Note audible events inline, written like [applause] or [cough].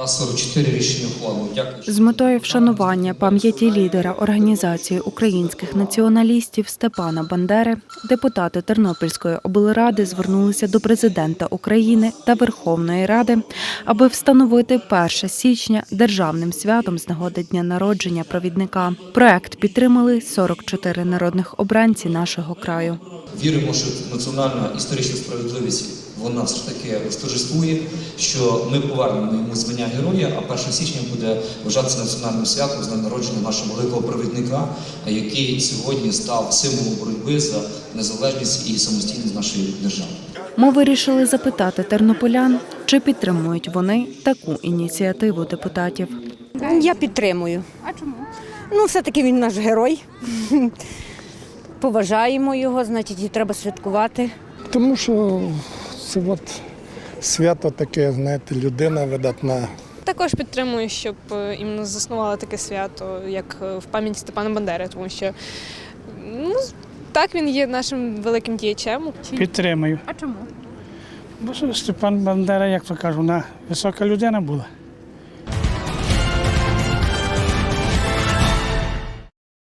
За 44 рішення ухвалено. Дякую. З метою вшанування пам'яті лідера організації українських націоналістів Степана Бандери депутати Тернопільської облради звернулися до президента України та Верховної Ради, аби встановити 1 січня державним святом з нагоди дня народження провідника. Проект підтримали 44 народних обранці нашого краю. Віримо, що національна історична справедливість вона все ж таки восторжествує, що ми повернемо йому звання героя, а 1 січня буде вважатися національним святом з днем народження нашого великого провідника, який сьогодні став символом боротьби за незалежність і самостійність нашої держави. Ми вирішили запитати тернополян, чи підтримують вони таку ініціативу депутатів. Я підтримую. А чому? Ну, все-таки він наш герой. [laughs] Поважаємо його, значить, і треба святкувати. Тому що це от свято таке, знаєте, людина видатна. Також підтримую, щоб е, іменно заснували таке свято, як е, в пам'ять Степана Бандери, тому що ну, так він є нашим великим діячем. Підтримую. А чому? Бо Степан Бандера, як то кажу, вона висока людина була.